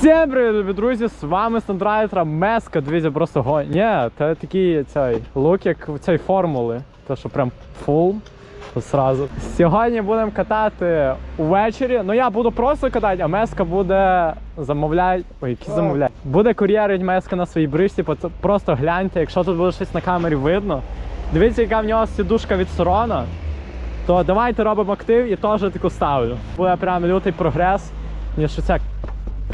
Всім привіт, любі друзі! З вами Сандрайтера Меска. Дивіться, просто го. Ні, це такий цей лук, як в цій формули. Те, що прям фул. то Сразу. Сьогодні будемо катати увечері. Ну я буду просто катати, а Меска буде замовляти. Ой, які замовляти. Буде кур'єрить Меска на своїй бричці. пот- Просто гляньте, якщо тут буде щось на камері видно. Дивіться, яка в нього сідушка від Сорона. То давайте робимо актив і теж таку ставлю. Буде прям лютий прогрес. Ніж що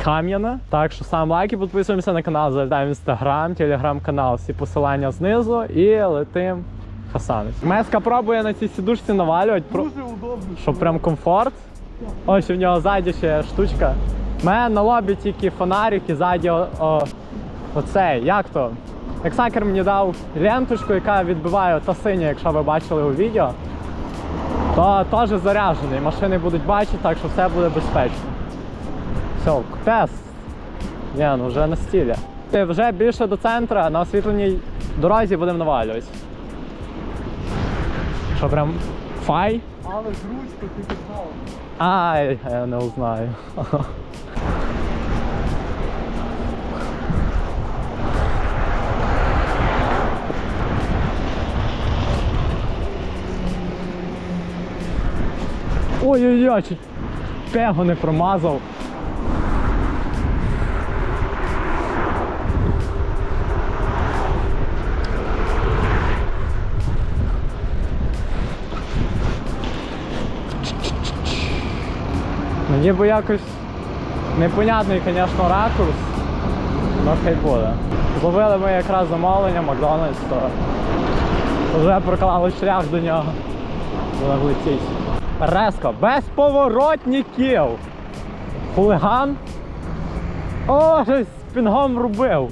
кам'яна. Так що сам лайки, підписуємося на канал, завітаємо в інстаграм, телеграм-канал, всі посилання знизу і летим хасанить. Меска пробує на цій сідушці навалювати. Дуже удобно. щоб прям комфорт. Ось у нього ззаді ще штучка. У мене на лобі тільки фонарик і ззаді о, о, оцей, як то? Ексакер мені дав ленточку, яка відбиває та синя, якщо ви бачили у відео. То теж заряджений, машини будуть бачити, так що все буде безпечно. Все, тест. Ні, ну вже на стілі. Ти Вже більше до центра на освітленій дорозі будемо навалювати. Що прям фай? Але ж ручку ти піднав. Ай, я не знаю. Ой-ой-ой, чуть пего не промазав. Ну, ніби якось непонятний, звісно, ракурс, але хай буде. Зловили ми якраз замовлення Макдональдс, то вже проклали шлях до нього. Вона влетіть. Резко, без поворотників. Хулиган. О, щось пінгом робив.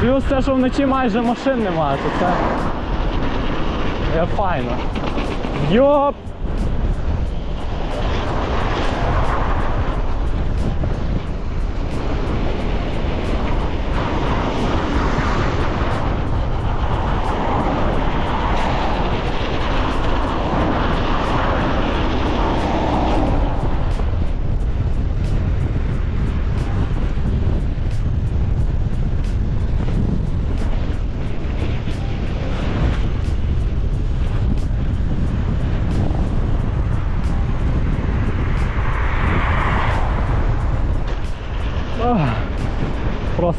Плюс те, що вночі майже машин немає, то це є файно. Йоп!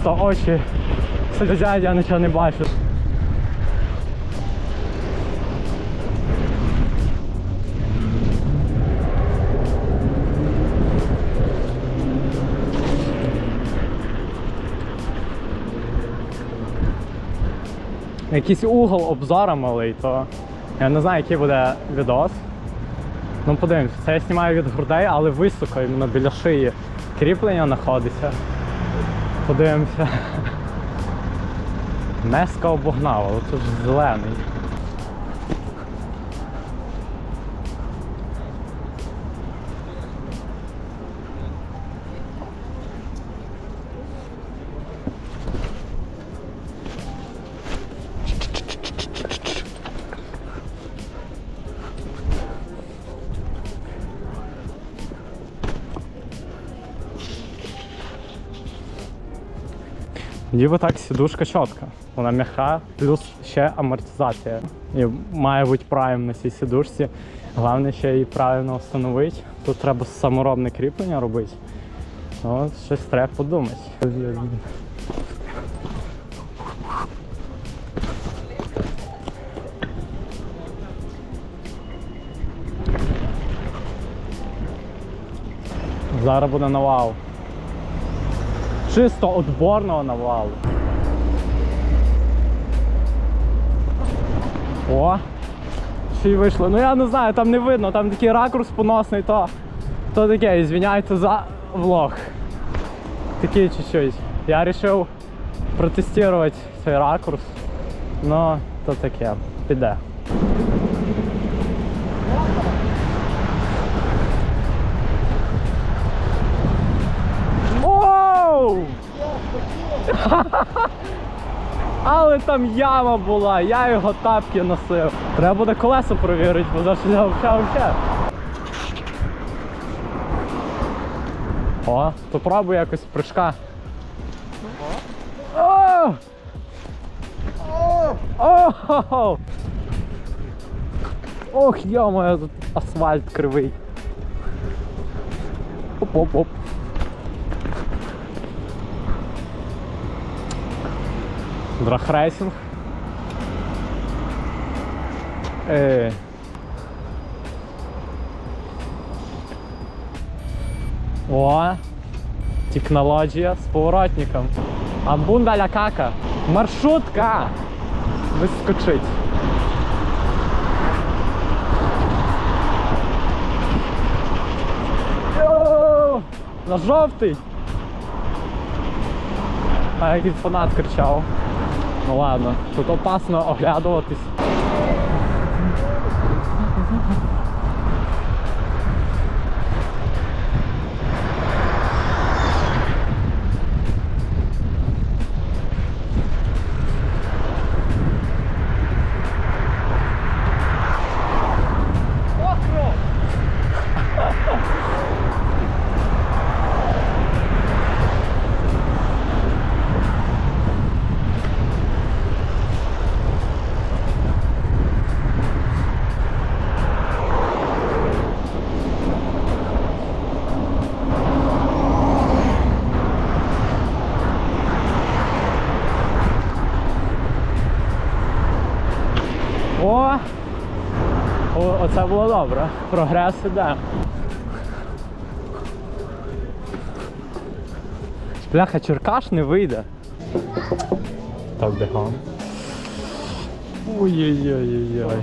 Просто очі сльозять, я нічого не бачу. Якийсь угол обзора малий, то я не знаю, який буде відос. Ну подивимось, це я знімаю від грудей, але високо, іменно біля шиї. Кріплення знаходиться. Подивимося. Меска обогнав, але це ж зелений. Ніби так сідушка чітка. Вона м'яка, плюс ще амортизація. І має бути прайм на цій сідушці. Головне ще її правильно встановити. Тут треба саморобне кріплення робити. Ну, щось треба подумати. Зараз буде навал. Чисто отборного навалу. О! Ще й вийшло. Ну я не знаю, там не видно, там такий ракурс поносний, то, то таке, звиняйте за влог. Такий чуть-чуть. Я вирішив протестувати цей ракурс. Но то таке, піде. Але там яма була, я його тапки носив. Треба буде колесо провірити, бо за що я взагалі. О, то якось прыжка. О! О! Ох, йо тут асфальт кривий. Оп-оп-оп. Драхрейсинг. Е. О, технологія з поворотником. Амбунда ля кака. Маршрутка. Вискочить. Йоу! На жовтий. А якийсь фанат кричав. Ну ладно, тут опасно оглядуватись. О! О, оце було добре. Прогрес іде. Бляха, Черкаш не вийде. Так, бігом. Ой-ой-ой-ой.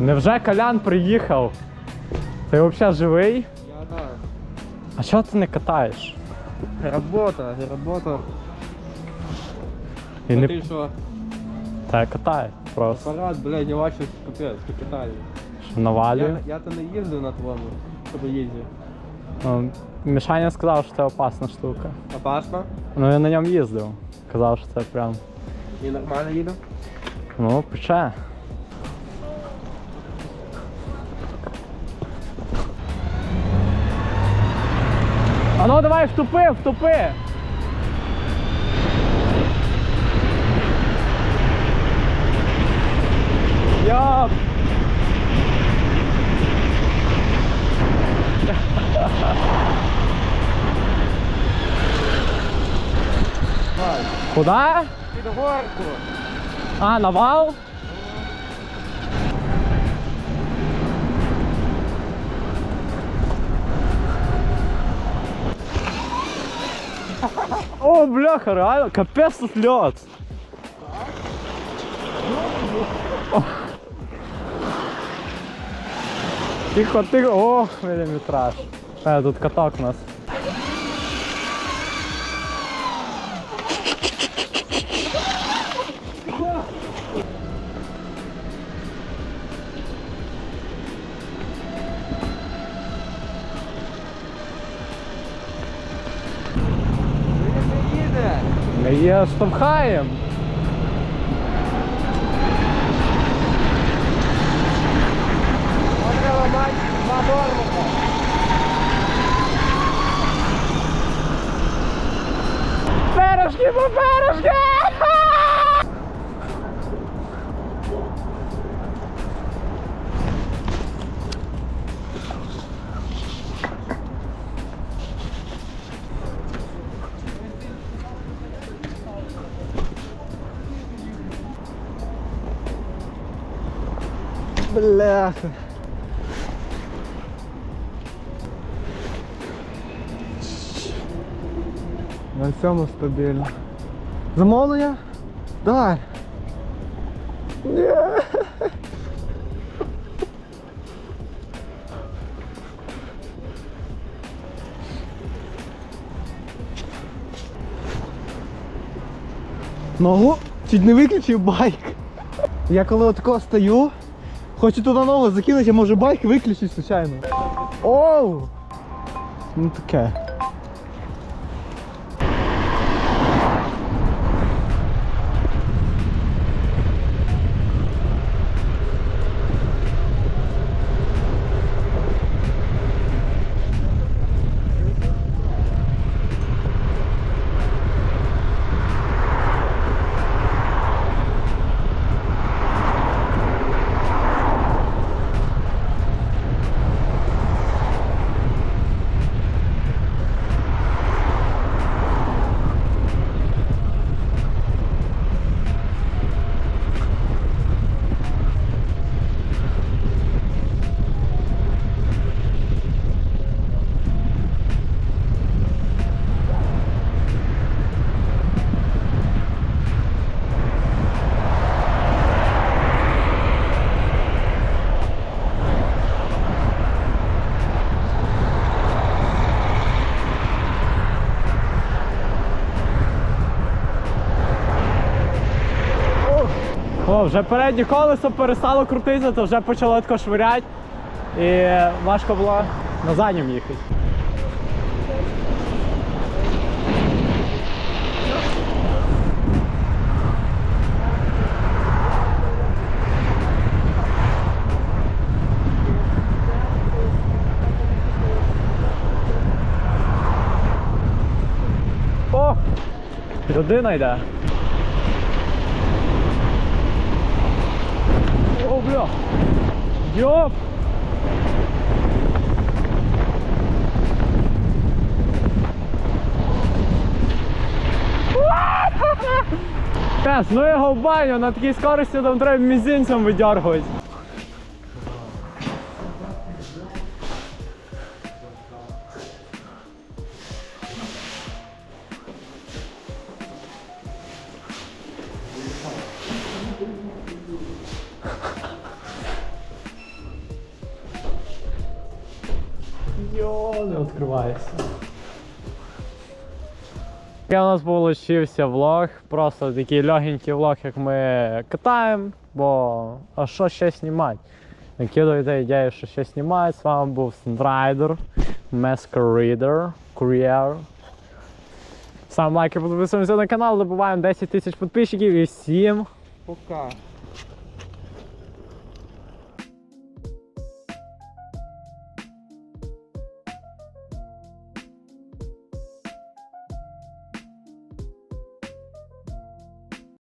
Невже Колян приїхав? Ти взагалі живий? Я да. А чого ти не катаєш? Работа, работа. І не... Та я катаю просто. апарат, блядь, не бачив, капець, капітальний. Навалюю. Я, я то не їздив на твоєму, щоб їздив. Ну, Мішаня сказав, що це опасна штука. Опасно? Ну я на ньому їздив. Казав, що це прям. І нормально їду? Ну, пече. А ну давай втупи, втупи! Йоп! Куда? Під горку. А, навал? О, бляха, реально, капець тут лед. Тихо, тихо, ох, міліметраж. Е, тут каток у нас. Ми її штовхаємо. Можна ламати два нормуха. Перешки, поперешки! Бляха. На цьому стабільно. Замовлення? Давай. Ні. Ногу? Чуть не виключив байк. Я коли отако стою, хочу туди ногу закинути, а може байк виключить случайно. Оу! Ну таке. Вже переднє колесо перестало крутитися, то вже почало тако швиряти. І важко було на задньому їхати. О! Людина йде. О. Йоп. Пес, ну його в баню, на такій скорості там треба мізинцем видергувати. Відкривається. Такий у нас получився влог, просто такий легенький влог, як ми катаємо, бо а що ще знімати? Накидуйте ідею, що ще знімати. З вами був Сандрайдер, Masquerader, Courier. Сам лайки підписуємося на канал, добуваємо 10 тисяч підписчиків і всім Пока.